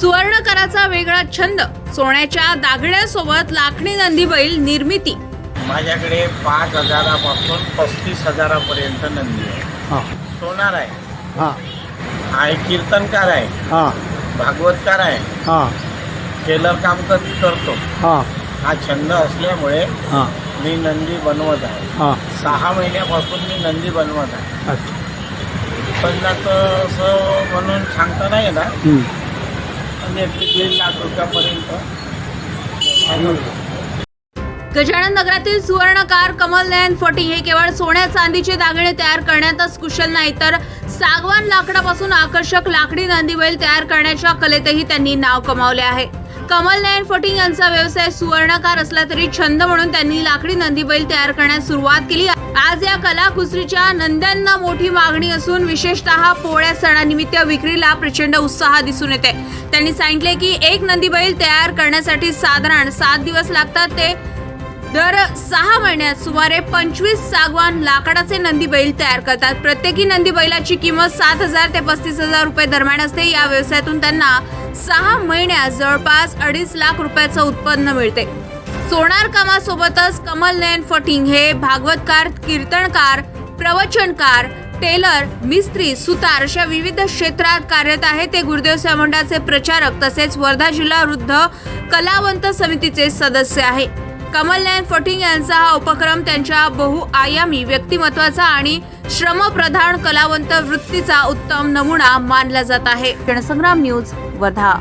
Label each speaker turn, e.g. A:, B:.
A: सुवर्णकराचा वेगळा छंद सोन्याच्या दागिन्यासोबत लाखणी नंदी बैल निर्मिती.
B: माझ्याकडे पाच हजारापासून पस्तीस हजारापर्यंत नंदी आहे.
C: हां.
B: सोनार आहे.
C: हां.
B: आहे कीर्तनकार आहे.
C: हां.
B: भागवतकार आहे.
C: हां.
B: टेलर काम कर- करतो.
C: हां.
B: हा छंद असल्यामुळे
C: हां.
B: मी नंदी बनवत आहे.
C: हां.
B: सहा महिन्यापासून मी नंदी बनवत आहे.
C: अच्छा.
B: पण असं म्हणून सांगता नाही येणार. दीड लाख रुपयापर्यंत.
A: गजानन नगरातील सुवर्णकार कमल नयन फटी हे केवळ सोन्या चांदीचे दागिने तयार करण्यातच कुशल नाही तर सागवान लाकडापासून आकर्षक लाकडी नांदी बैल तयार करण्याच्या कलेतही त्यांनी नाव कमावले आहे. कमल नयन फटी यांचा व्यवसाय सुवर्णकार असला तरी छंद म्हणून त्यांनी लाकडी नंदी बैल तयार करण्यास सुरुवात केली आज या कलाकुसरीच्या नंद्यांना मोठी मागणी असून विशेषतः पोळ्या सणानिमित्त विक्रीला प्रचंड उत्साह दिसून येते. त्यांनी सांगितले की एक नंदी बैल तयार करण्यासाठी साधारण सात दिवस लागतात. ते दर सहा महिन्यात सुमारे पंचवीस सागवान लाकडाचे नंदी बैल तयार करतात. प्रत्येकी नंदी बैलाची किंमत सात हजार ते पस्तीस हजार रुपये दरम्यान असते. या व्यवसायातून त्यांना सहा महिन्यात जवळपास अडीच लाख रुपयाचं उत्पन्न मिळते. सोनार कामासोबतच कमल नयन फटिंग हे भागवतकार कीर्तनकार प्रवचनकार टेलर मिस्त्री सुतार अशा विविध क्षेत्रात कार्यरत आहे ते गुरुदेव मंडळाचे प्रचारक तसेच वर्धा जिल्हा वृद्ध कलावंत समितीचे सदस्य आहे कमल नयन फटिंग यांचा हा उपक्रम त्यांच्या बहुआयामी व्यक्तिमत्वाचा आणि श्रमप्रधान कलावंत वृत्तीचा उत्तम नमुना मानला जात आहे. जनसंग्राम न्यूज वर्धा.